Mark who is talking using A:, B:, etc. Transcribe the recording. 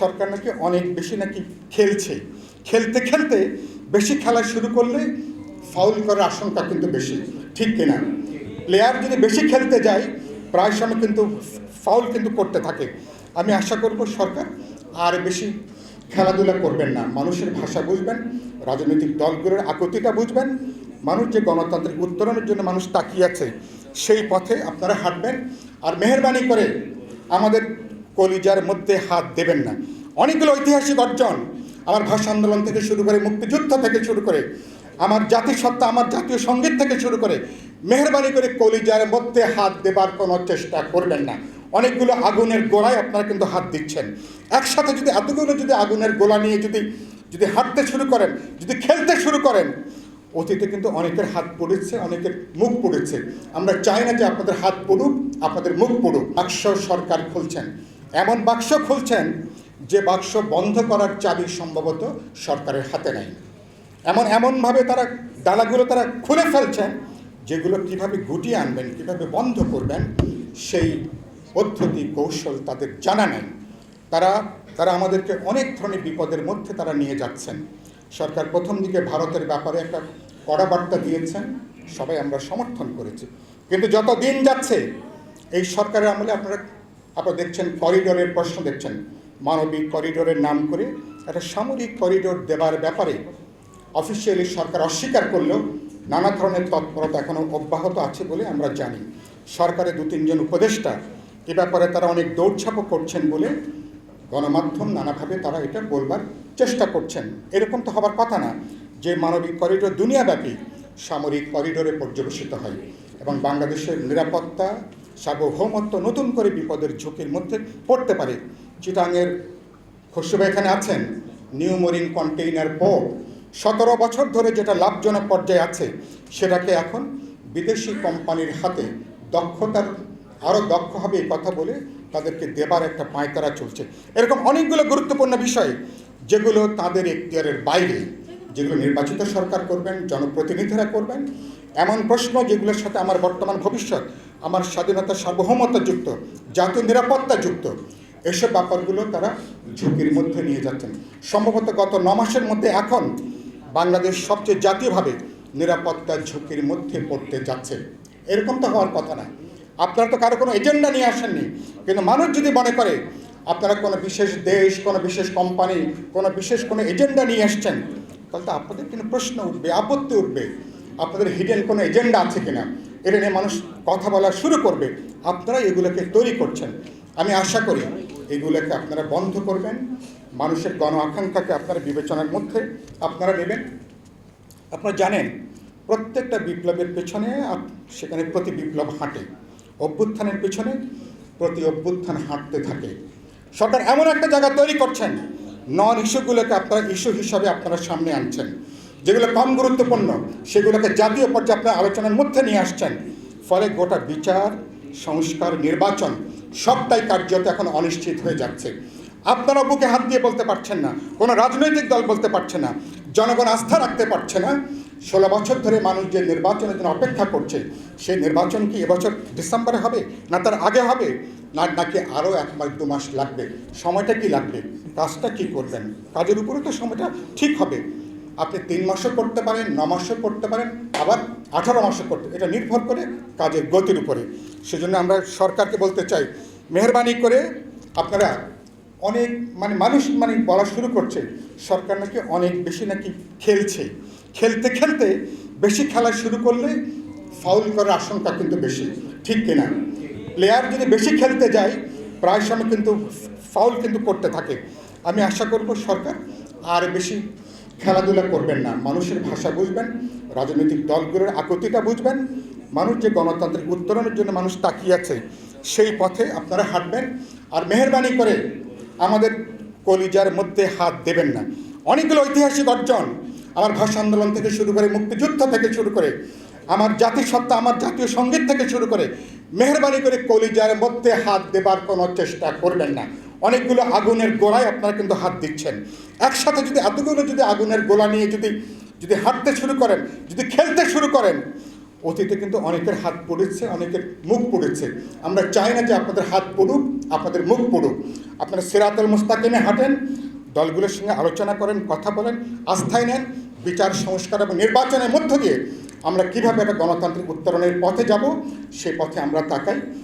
A: সরকার নাকি অনেক বেশি নাকি খেলছে। খেলতে খেলতে বেশি খেলা শুরু করলে ফাউল করার আশঙ্কা কিন্তু বেশি, ঠিক কিনা? প্লেয়ার যদি বেশি খেলতে যায়, প্রায় সময় কিন্তু ফাউল কিন্তু করতে থাকে। আমি আশা করব সরকার আর বেশি খেলাধুলা করবেন না। মানুষের ভাষা বুঝবেন, রাজনৈতিক দলগুলোর আকতিটা বুঝবেন। মানুষ যে গণতান্ত্রিক উত্তরণের জন্য মানুষ তাকিয়ে আছে, সেই পথে আপনারা হাঁটবেন। আর মেহরবানি করে আমাদের কলিজার মধ্যে হাত দেবেন না। অনেকগুলো ঐতিহাসিক অর্জন আমার ভাষা আন্দোলন থেকে শুরু করে, মুক্তিযুদ্ধ থেকে শুরু করে, আমার জাতিসত্তা, আমার জাতীয় সংগীত থেকে শুরু করে, মেহরবানি করে কলিজার মধ্যে হাত দেবার কোনো চেষ্টা করবেন না। অনেকগুলো আগুনের গোড়ায় আপনারা কিন্তু হাত দিচ্ছেন। একসাথে যদি এতগুলো যদি আগুনের গোলা নিয়ে যদি যদি হাঁটতে শুরু করেন, যদি খেলতে শুরু করেন, অতীতে কিন্তু অনেকের হাত পড়েছে, অনেকের মুখ পড়েছে। আমরা চাই না যে আপনাদের হাত পড়ুক, আপনাদের মুখ পড়ুক। বাক্স সরকার খুলছেন। এমন বাক্স খুলছেন যে বাক্স বন্ধ করার চাবি সম্ভবত সরকারের হাতে নেই। এমন এমনভাবে তারা ডালাগুলো তারা খুলে ফেলছেন যেগুলো কীভাবে গুটিয়ে আনবেন, কীভাবে বন্ধ করবেন, সেই পদ্ধতি, কৌশল তাদের জানা নেই। তারা তারা আমাদেরকে অনেক ধরনের বিপদের মধ্যে তারা নিয়ে যাচ্ছেন। সরকার প্রথম দিকে ভারতের ব্যাপারে একটা কড়া বার্তা দিয়েছেন, সবাই আমরা সমর্থন করেছি। কিন্তু যত দিন যাচ্ছে, এই সরকারের আমলে আপনারা আপনারা দেখছেন করিডোরের প্রশ্ন দেখছেন। মানবিক করিডোরের নাম করে একটা সামরিক করিডোর দেবার ব্যাপারে অফিসিয়ালি সরকার অস্বীকার করলেও নানা ধরনের তৎপরতা এখনও অব্যাহত আছে বলে আমরা জানি। সরকারের দু তিনজন উপদেষ্টা এ ব্যাপারে তারা অনেক দৌড়ছাপও করছেন বলে গণমাধ্যম নানাভাবে তারা এটা বলবার চেষ্টা করছেন। এরকম তো হবার কথা না যে মানবিক করিডোর দুনিয়াব্যাপী সামরিক করিডোরে পর্যবেসিত হয় এবং বাংলাদেশের নিরাপত্তা সার্বভৌমত্ব নতুন করে বিপদের ঝুঁকির মধ্যে পড়তে পারে। চিটাংয়ের খসরু এখানে আছেন। New mooring container port. সতেরো বছর ধরে যেটা লাভজনক পর্যায়ে আছে, সেটাকে এখন বিদেশি কোম্পানির হাতে দক্ষতার আরও দক্ষ হবে এই কথা বলে তাদেরকে দেবার একটা পায়তারা চলছে। এরকম অনেকগুলো গুরুত্বপূর্ণ বিষয় যেগুলো তাদের এখতিয়ারের বাইরে, যেগুলো নির্বাচিত সরকার করবেন, জনপ্রতিনিধিরা করবেন, এমন প্রশ্ন যেগুলোর সাথে আমার বর্তমান ভবিষ্যৎ আমার স্বাধীনতা সার্বভৌমত্ব যুক্ত, জাতীয় নিরাপত্তা যুক্ত, এসব ব্যাপারগুলো তারা ঝুঁকির মধ্যে নিয়ে যাচ্ছেন। সম্ভবত গত ন মাসের মধ্যে এখন বাংলাদেশ সবচেয়ে জাতীয়ভাবে নিরাপত্তার ঝুঁকির মধ্যে পড়তে যাচ্ছে। এরকম তো হওয়ার কথা না। আপনারা তো কারও কোনো এজেন্ডা নিয়ে আসেননি। কিন্তু মানুষ যদি মনে করে, আপনারা কোনো বিশেষ দেশ, কোনো বিশেষ কোম্পানি, কোনো বিশেষ কোনো এজেন্ডা নিয়ে আসছেন, তাহলে তো আপনাদের কিন্তু প্রশ্ন উঠবে, আপত্তি উঠবে। আপনাদের হিডেন কোনো এজেন্ডা আছে কিনা? এটা নিয়ে মানুষ কথা বলা শুরু করবে। আপনারা এগুলোকে তৈরি করছেন। আমি আশা করি এগুলোকে আপনারা বন্ধ করবেন। মানুষের গণ আকাঙ্ক্ষাকে আপনারা বিবেচনার মধ্যে আপনারা নেবেন। আপনারা জানেন, প্রত্যেকটা বিপ্লবের পেছনে সেখানে প্রতি বিপ্লব হাঁটে। অভ্যুত্থানের পেছনে প্রতি অভ্যুত্থান হাঁটতে থাকে। সরকার এমন একটা জায়গা তৈরি করছেন নন ইস্যুগুলোকে আপনারা ইস্যু হিসাবে আপনারা সামনে আনছেন। যেগুলো কম গুরুত্বপূর্ণ, সেগুলোকে জাতীয় পর্যায়ে আপনারা আলোচনার মধ্যে নিয়ে আসছেন। ফলে গোটা বিচার, সংস্কার, নির্বাচন সবটাই কার্যত এখন অনিশ্চিত হয়ে যাচ্ছে। আপনারা বুকে হাত দিয়ে বলতে পারছেন না, কোনো রাজনৈতিক দল বলতে পারছে না, জনগণ আস্থা রাখতে পারছে না। ষোলো বছর ধরে মানুষ যে নির্বাচনের জন্য অপেক্ষা করছে, সেই নির্বাচন কি এবছর ডিসেম্বরে হবে, না তার আগে হবে, না নাকি আরও এক মাস, দু মাস লাগবে? সময়টা কি লাগবে? কাজটা কি করবেন? কাজের উপরে তো সময়টা ঠিক হবে। আপনি তিন মাসও করতে পারেন, ন মাসও করতে পারেন, আবার আঠারো মাসও করতে এটা নির্ভর করে কাজের গতির উপরে। সেজন্য আমরা সরকারকে বলতে চাই, মেহরবানি করে আপনারা অনেক মানে মানুষ মানে বলা শুরু করছে, সরকার নাকি অনেক বেশি নাকি খেলছে। খেলতে খেলতে বেশি খেলা শুরু করলে ফাউল করার আশঙ্কা কিন্তু বেশি, ঠিক কিনা? প্লেয়ার যদি বেশি খেলতে যায়, প্রায় সময় কিন্তু ফাউল কিন্তু করতে থাকে। আমি আশা করব সরকার আর বেশি খেলাধুলা করবেন না। মানুষের ভাষা বুঝবেন, রাজনৈতিক দলগুলোর আকতিটা বুঝবেন। মানুষ যে গণতান্ত্রিক উত্তরণের জন্য মানুষ তাকিয়ে আছে, সেই পথে আপনারা হাঁটবেন। আর মেহরবানি করে আমাদের কলিজার মধ্যে হাত দেবেন না। অনেকগুলো ঐতিহাসিক অর্জন। আমার ভাষা আন্দোলন থেকে শুরু করে মুক্তিযুদ্ধ থেকে শুরু করে, আমার জাতিসত্তা, আমার জাতীয় সংগীত থেকে শুরু করে মেহরবানি করে কলিজার মধ্যে হাত দেবার কোনো চেষ্টা করবেন না। অনেকগুলো আগুনের গোড়ায় আপনারা কিন্তু হাত দিচ্ছেন। একসাথে যদি এতগুলো যদি আগুনের গোলা নিয়ে যদি যদি হাঁটতে শুরু করেন, যদি খেলতে শুরু করেন, অতীতে কিন্তু অনেকের হাত পড়েছে, অনেকের মুখ পড়েছে। আমরা চাই না যে আপনাদের হাত পড়ুক, আপনাদের মুখ পড়ুক। আপনারা সিরাতুল মুস্তাকিমে হাঁটেন, দলগুলোর সঙ্গে আলোচনা করেন, কথা বলেন, আস্থায় নেন, বিচার, সংস্কার এবং নির্বাচনের মধ্য দিয়ে আমরা কীভাবে একটা গণতান্ত্রিক উত্তরণের পথে যাব সে পথে আমরা তাকাই।